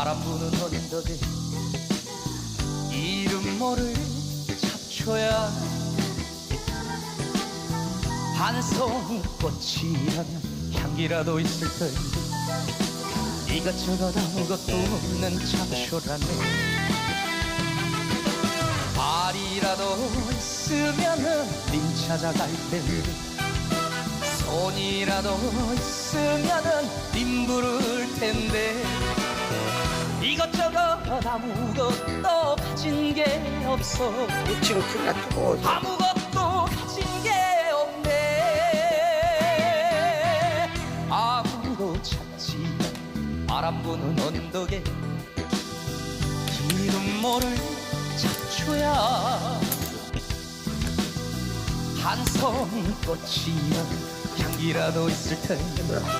바람 부는 언덕에 이름 모를 잡초야 한 송이 꽃이라면 향기라도 있을 텐데 이것저것 아무것도 없는 잡초라네. 발이라도 있으면은 님 찾아갈 텐데 손이라도 있으면 이것저것 아무것도 가진 게 없어. 지금 큰일 났고 아무것도 가진 게 없네. 아무도 찾지 바람 부는 언덕에 이름 모를 잡초야. 한 송이 꽃이야 향기라도 있을 텐데